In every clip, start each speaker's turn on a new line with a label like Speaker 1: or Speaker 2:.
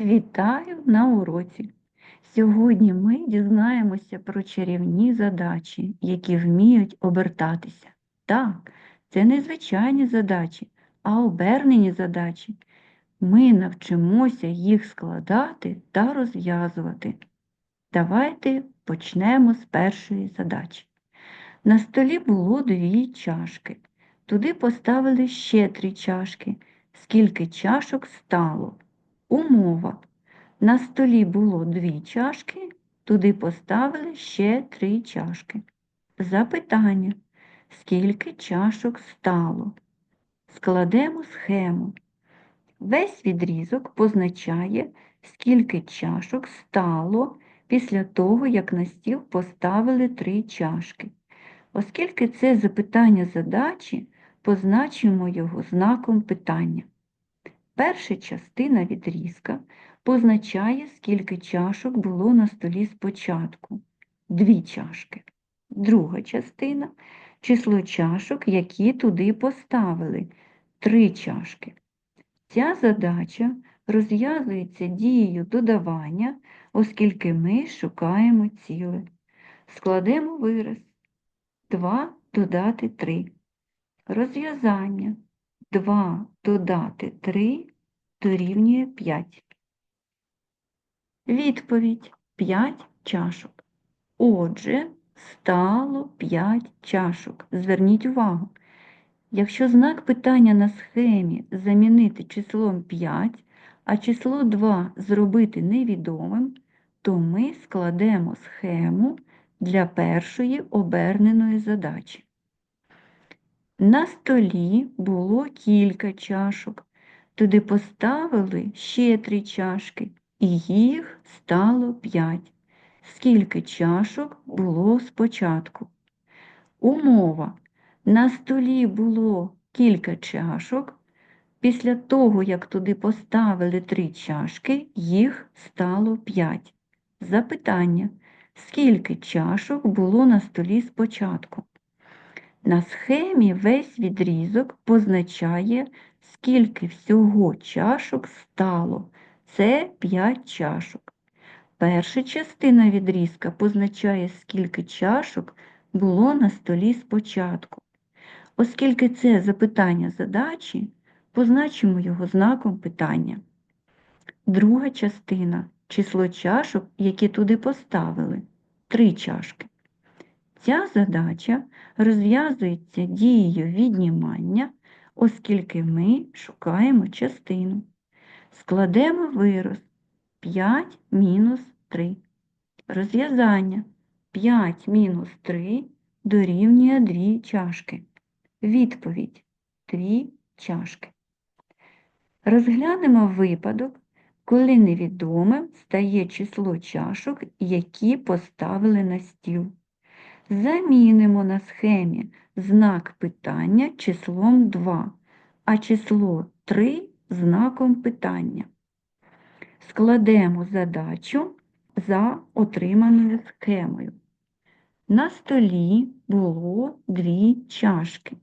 Speaker 1: Вітаю на уроці! Сьогодні ми дізнаємося про чарівні задачі, які вміють обертатися. Так, це не звичайні задачі, а обернені задачі. Ми навчимося їх складати та розв'язувати. Давайте почнемо з першої задачі. На столі було дві чашки. Туди поставили ще три чашки. Скільки чашок стало? Умова. На столі було дві чашки, туди поставили ще три чашки. Запитання. Скільки чашок стало? Складемо схему. Весь відрізок позначає, скільки чашок стало після того, як на стіл поставили три чашки. Оскільки це запитання задачі, позначимо його знаком питання. Перша частина відрізка позначає, скільки чашок було на столі спочатку. Дві чашки. Друга частина число чашок, які туди поставили. Три чашки. Ця задача розв'язується дією додавання, оскільки ми шукаємо ціле. Складемо вираз. 2 додати 3. Розв'язання. 2 додати 3 дорівнює 5. Відповідь 5 чашок. Отже, стало 5 чашок. Зверніть увагу. Якщо знак питання на схемі замінити числом 5, а число 2 зробити невідомим, то ми складемо схему для першої оберненої задачі. На столі було кілька чашок, туди поставили ще три чашки, і їх стало п'ять. Скільки чашок було спочатку? Умова. На столі було кілька чашок. Після того, як туди поставили три чашки, їх стало п'ять. Запитання. Скільки чашок було на столі спочатку? На схемі весь відрізок позначає, скільки всього чашок стало. Це 5 чашок. Перша частина відрізка позначає, скільки чашок було на столі спочатку. Оскільки це запитання задачі, позначимо його знаком питання. Друга частина число чашок, які туди поставили. Три чашки. Ця задача розв'язується дією віднімання, оскільки ми шукаємо частину. Складемо вираз 5 мінус 3. Розв'язання 5 мінус 3 дорівнює 2 чашки. Відповідь 2 чашки. Розглянемо випадок, коли невідомим стає число чашок, які поставили на стіл. Замінимо на схемі знак питання числом 2, а число 3 знаком питання. Складемо задачу за отриманою схемою. На столі було дві чашки.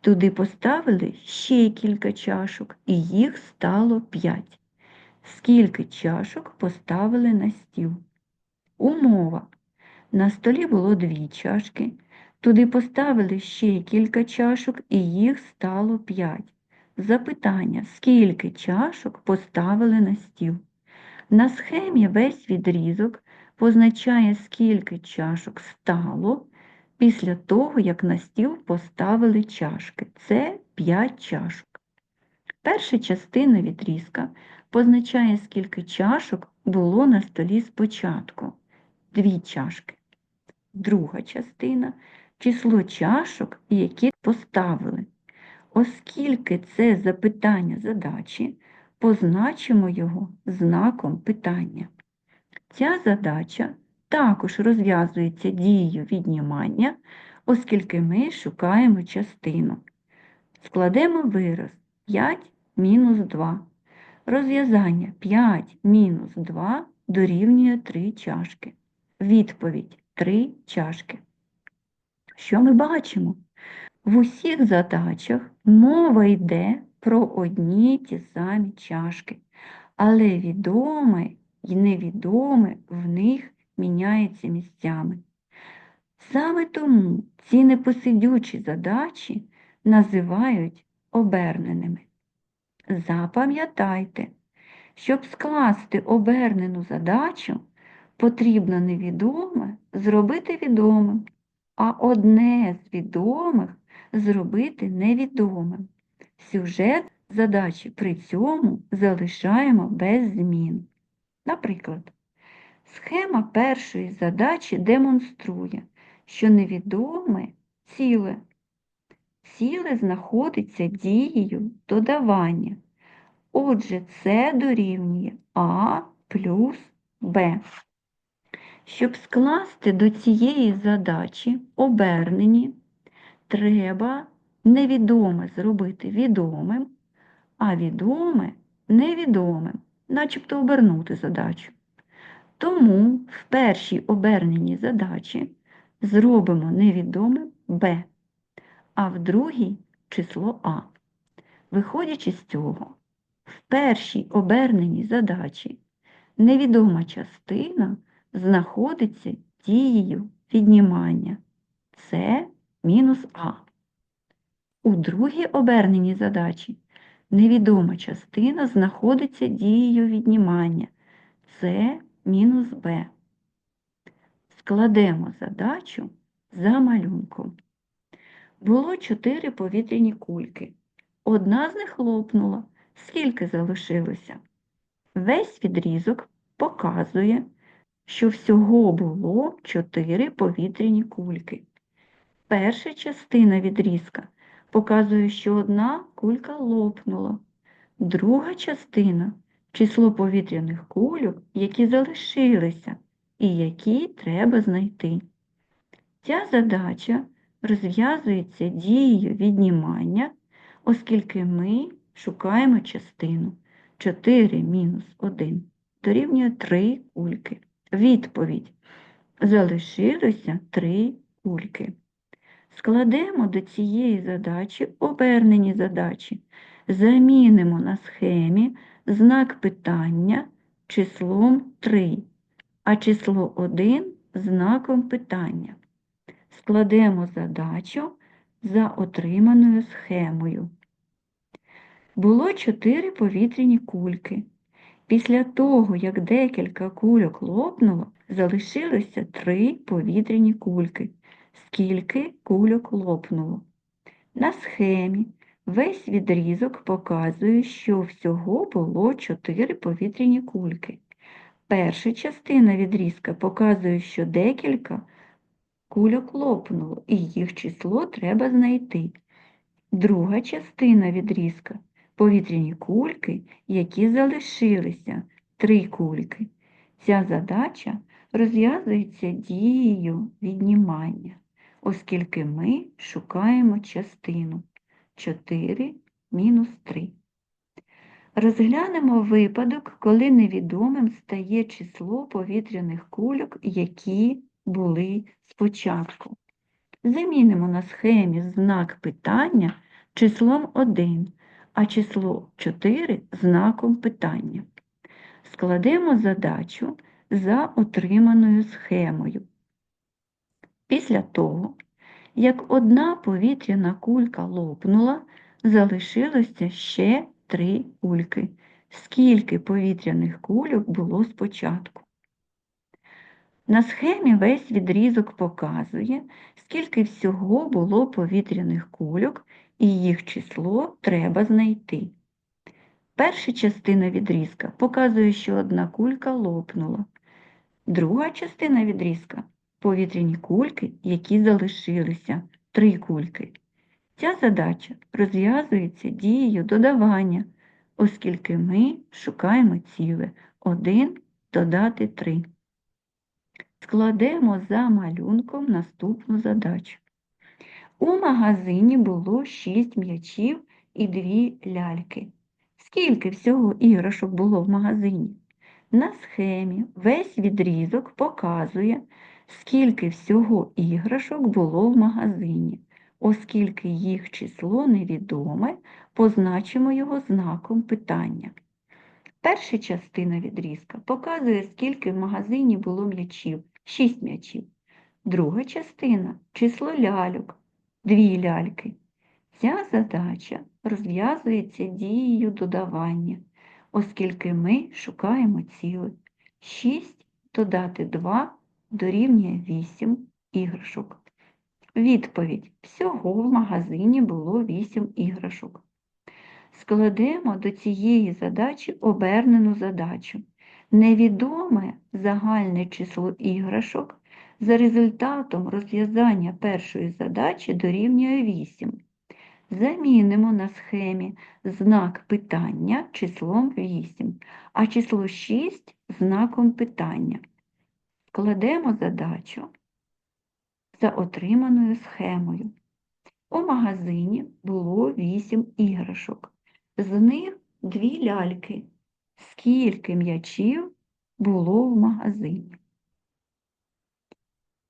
Speaker 1: Туди поставили ще кілька чашок, і їх стало 5. Скільки чашок поставили на стіл? Умова. На столі було дві чашки. Туди поставили ще кілька чашок, і їх стало 5. Запитання, скільки чашок поставили на стіл? На схемі весь відрізок позначає, скільки чашок стало після того, як на стіл поставили чашки. Це 5 чашок. Перша частина відрізка позначає, скільки чашок було на столі спочатку. Дві чашки. Друга частина число чашок, які поставили. Оскільки це запитання задачі, позначимо його знаком питання. Ця задача також розв'язується дією віднімання, оскільки ми шукаємо частину. Складемо вираз 5 мінус 2. Розв'язання 5 мінус 2 дорівнює 3 чашки. Відповідь 3 чашки. Що ми бачимо? В усіх задачах мова йде про одні ті самі чашки. але відоме і невідоме в них міняється місцями. Саме тому ці непосидючі задачі називають оберненими. Запам'ятайте, щоб скласти обернену задачу, потрібно невідоме зробити відомим, а одне з відомих зробити невідомим. Сюжет задачі при цьому залишаємо без змін. Наприклад, схема першої задачі демонструє, що невідоме ціле. Ціле знаходиться дією додавання. Отже, це дорівнює А плюс Б. Щоб скласти до цієї задачі обернені, треба невідоме зробити відомим, а відоме невідомим, начебто обернути задачу. Тому в першій оберненій задачі зробимо невідомим b, а в другій число А. Виходячи з цього, в першій оберненій задачі невідома частина знаходиться дією віднімання. Це мінус А. У другій оберненій задачі невідома частина знаходиться дією віднімання. Це мінус Б. Складемо задачу за малюнком. Було чотири повітряні кульки. Одна з них лопнула. Скільки залишилося? Весь відрізок показує, що всього було чотири повітряні кульки. Перша частина відрізка показує, що одна кулька лопнула. Друга частина число повітряних кульок, які залишилися і які треба знайти. Ця задача розв'язується дією віднімання, оскільки ми шукаємо частину 4 мінус 1 дорівнює 3 кульки. Відповідь. Залишилося 3 кульки. Складемо до цієї задачі обернені задачі. Замінимо на схемі знак питання числом 3, а число 1 знаком питання. Складемо задачу за отриманою схемою. Було 4 повітряні кульки. Після того, як декілька кульок лопнуло, залишилося 3 повітряні кульки. Скільки кульок лопнуло? На схемі Весь відрізок показує, що всього було 4 повітряні кульки. Перша частина відрізка показує, що декілька кульок лопнуло, і їх число треба знайти. Друга частина відрізка повітряні кульки, які залишилися три кульки. Ця задача розв'язується дією віднімання, оскільки ми шукаємо частину. 4 мінус 3. Розглянемо випадок, коли невідомим стає число повітряних кульок, які були спочатку. Замінимо на схемі знак питання числом 1, а число 4 знаком питання. Складемо задачу за отриманою схемою. Після того, як одна повітряна кулька лопнула, залишилося ще три кульки. Скільки повітряних кульок було спочатку? На схемі весь відрізок показує, скільки всього було повітряних кульок, і їх число треба знайти. Перша частина відрізка показує, що одна кулька лопнула. Друга частина відрізка повітряні кульки, які залишилися, три кульки. Ця задача розв'язується дією додавання, оскільки ми шукаємо ціле 1 додати 3. Складемо за малюнком наступну задачу. У магазині було 6 м'ячів і 2 ляльки. Скільки всього іграшок було в магазині? На схемі весь відрізок показує, скільки всього іграшок було в магазині. Оскільки їх число невідоме, позначимо його знаком питання. Перша частина відрізка показує, скільки в магазині було м'ячів 6 м'ячів. Друга частина число ляльок 2 ляльки. Ця задача розв'язується дією додавання, оскільки ми шукаємо ціле. 6 додати 2 дорівнює 8 іграшок. Відповідь. Всього в магазині було 8 іграшок. Складемо до цієї задачі обернену задачу. Невідоме загальне число іграшок за результатом розв'язання першої задачі дорівнює 8. Замінимо на схемі знак питання числом 8, а число 6 знаком питання. Складемо задачу за отриманою схемою. У магазині було 8 іграшок. З них дві ляльки. Скільки м'ячів було в магазині?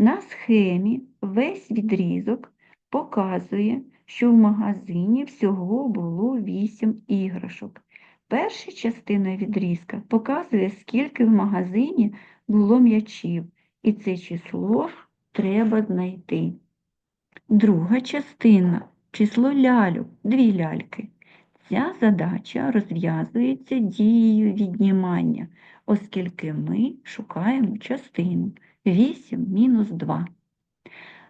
Speaker 1: На схемі весь відрізок показує, що в магазині всього було 8 іграшок. Перша частина відрізка показує, скільки в магазині було м'ячів, і це число треба знайти. Друга частина число ляльок, дві ляльки. Ця задача розв'язується дією віднімання, оскільки ми шукаємо частину 8 мінус 2.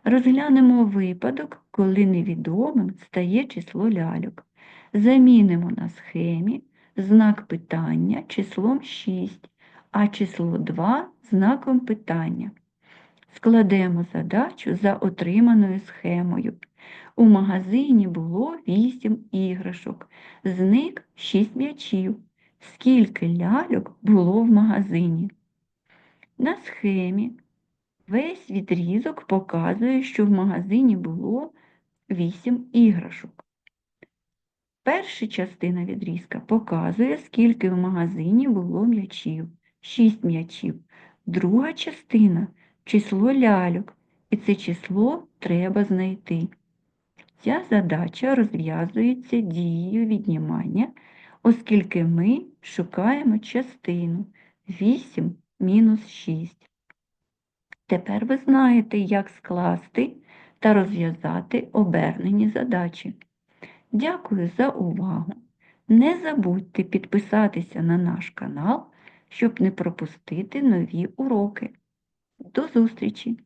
Speaker 1: Розглянемо випадок, коли невідомим стає число ляльок. Замінимо на схемі знак питання числом 6, а число 2 знаком питання. Складемо задачу за отриманою схемою. У магазині було 8 іграшок, з них 6 м'ячів. Скільки ляльок було в магазині? На схемі весь відрізок показує, що в магазині було 8 іграшок. Перша частина відрізка показує, скільки в магазині було м'ячів. 6 м'ячів. Друга частина число ляльок, і це число треба знайти. Ця задача розв'язується дією віднімання, оскільки ми шукаємо частину 8 мінус 6. Тепер ви знаєте, як скласти та розв'язати обернені задачі. Дякую за увагу! Не забудьте підписатися на наш канал, щоб не пропустити нові уроки. До зустрічі!